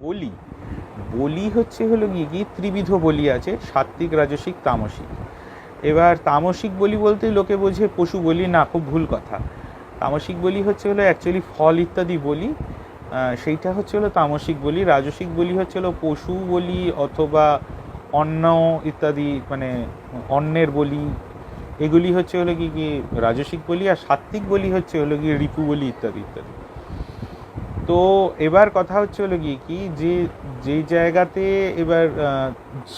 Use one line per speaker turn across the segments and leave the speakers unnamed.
বলি। বলি হচ্ছে হলো গিয়ে কি ত্রিবিধ বলি আছে সাত্বিক রাজসিক, তামসিক। এবার তামসিক বলি বলতে লোকে বোঝে পশু বলি, না, খুব ভুল কথা। তামসিক বলি হচ্ছে হলো অ্যাকচুয়ালি ফল ইত্যাদি বলি। সেইটা হচ্ছে হলো তামসিক বলি। রাজসিক বলি হচ্ছে হলো পশু বলি অথবা অন্ন ইত্যাদি মানে অন্নের বলি। এগুলি হচ্ছে হলো কি কি রাজসিক বলি আর সাত্বিক বলি হচ্ছে হলো কি রিপু বলি ইত্যাদি ইত্যাদি। তো এবার কথা হচ্ছে হলো গিয়ে কি, যে যে জায়গাতে এবার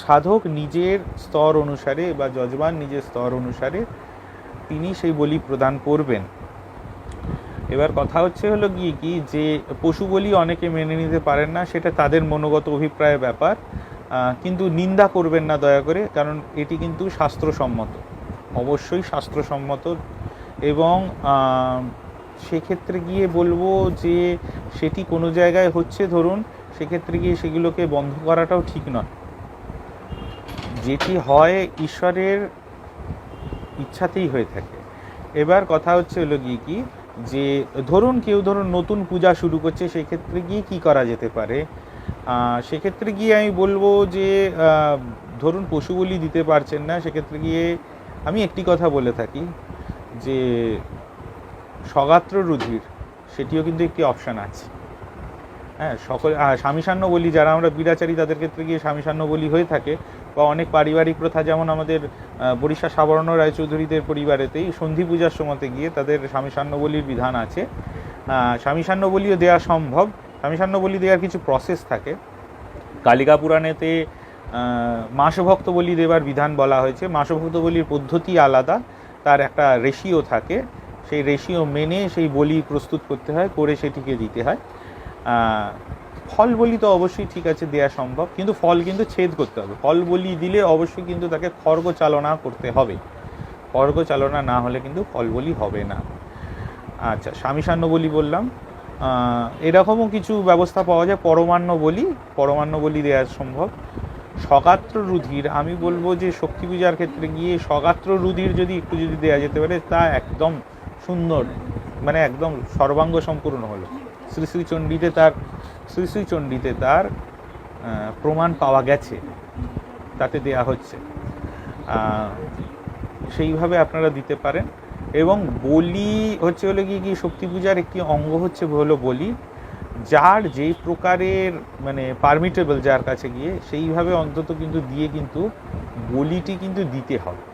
সাধক নিজের স্তর অনুসারে বা যজমান নিজের স্তর অনুসারে তিনি সেই বলি প্রদান করবেন। এবার কথা হচ্ছে হলো গিয়ে কি, যে পশু বলি অনেকে মেনে নিতে পারেন না, সেটা তাদের মনোগত অভিপ্রায় ব্যাপার কিন্তু নিন্দা করবেন না দয়া করে, কারণ এটি কিন্তু শাস্ত্রসম্মত। অবশ্যই শাস্ত্রসম্মত এবং সেক্ষেত্রে গিয়ে বলব যে সেটি কোনো জায়গায় হচ্ছে ধরুন, সেক্ষেত্রে গিয়ে সেগুলোকে বন্ধ করাটাও ঠিক নয়। যেটি হয় ঈশ্বরের ইচ্ছাতেই হয়ে থাকে। এবার কথা হচ্ছে হলো গিয়ে কি, যে ধরুন কেউ ধরুন নতুন পূজা শুরু করছে, সেক্ষেত্রে গিয়ে কি করা যেতে পারে? সেক্ষেত্রে গিয়ে আমি বলব যে ধরুন পশু বলি দিতে পারছেন না, সেক্ষেত্রে গিয়ে আমি একটি কথা বলে থাকি, যে সগাত্র রুধির সেটিও কিন্তু একটি অপশান আছে। হ্যাঁ সকল স্বামীসান্ন বলি, যারা আমরা বিরাচারী, তাদের ক্ষেত্রে গিয়ে স্বামীসান্ন বলি হয়ে থাকে বা অনেক পারিবারিক প্রথা, যেমন আমাদের বরিশা সাবর্ণ রায়চৌধুরীদের পরিবারেতেই সন্ধি পূজার সময়তে গিয়ে তাদের স্বামীসান্ন বলির বিধান আছে। স্বামীসান্ন বলিও দেওয়া সম্ভব। স্বামীসান্ন বলি দেওয়ার কিছু প্রসেস থাকে। কালিকা পুরাণেতে মাসভক্ত বলি দেবার বিধান বলা হয়েছে। মাসভক্ত বলির পদ্ধতি আলাদা। তার একটা রেশিও থাকে। সেই রেশিও মেনে সেই বলি প্রস্তুত করতে হয়, করে সেটিকে দিতে হয়। ফল বলি তো অবশ্যই ঠিক আছে দেওয়া সম্ভব, কিন্তু ফল কিন্তু ছেদ করতে হবে। ফল বলি দিলে অবশ্যই কিন্তু তাকে খর্গ চালনা করতে হবে। খর্গ চালনা না হলে কিন্তু ফল বলি হবে না। আচ্ছা স্বামীসান্ন বলি বললাম। এরকমও কিছু ব্যবস্থা পাওয়া যায়, পরমান্ন বলি পরমান্ন বলি দেওয়া সম্ভব। সগাত্র রুধির, আমি বলব যে শক্তি পূজার ক্ষেত্রে গিয়ে সগাত্র রুধির যদি একটু যদি দেওয়া যেতে পারে, তা একদম সুন্দর মানে একদম সর্বাঙ্গ সম্পূর্ণ হলো। শ্রী শ্রী চণ্ডীতে তার, শ্রী শ্রী চণ্ডীতে তার প্রমাণ পাওয়া গেছে, তাতে দেয়া হচ্ছে। সেইভাবে আপনারা দিতে পারেন। এবং বলি হচ্ছে হলো কি কি শক্তি পূজার একটি অঙ্গ হচ্ছে হলো বলি, যার যেই প্রকারের মানে পারমিটেবল যার কাছে গিয়ে, সেইভাবে অন্তত কিন্তু দিয়ে কিন্তু বলিটি কিন্তু দিতে হবে।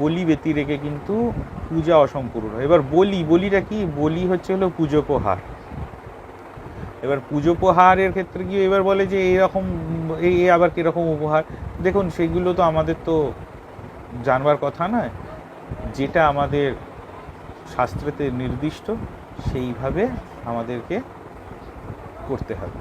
বলি ব্যতি রেখে কিন্তু পূজা অসম্পূর্ণ। এবার বলি, বলিটা কি? বলি হচ্ছে হলো পুজোপহার। এবার পুজোপহারের ক্ষেত্রে গিয়ে এবার বলে যে এরকম এই আবার কীরকম উপহার? দেখুন, সেগুলো তো আমাদের তো জানবার কথা নয়। যেটা আমাদের শাস্ত্রেতে নির্দিষ্ট, সেইভাবে আমাদেরকে করতে হবে।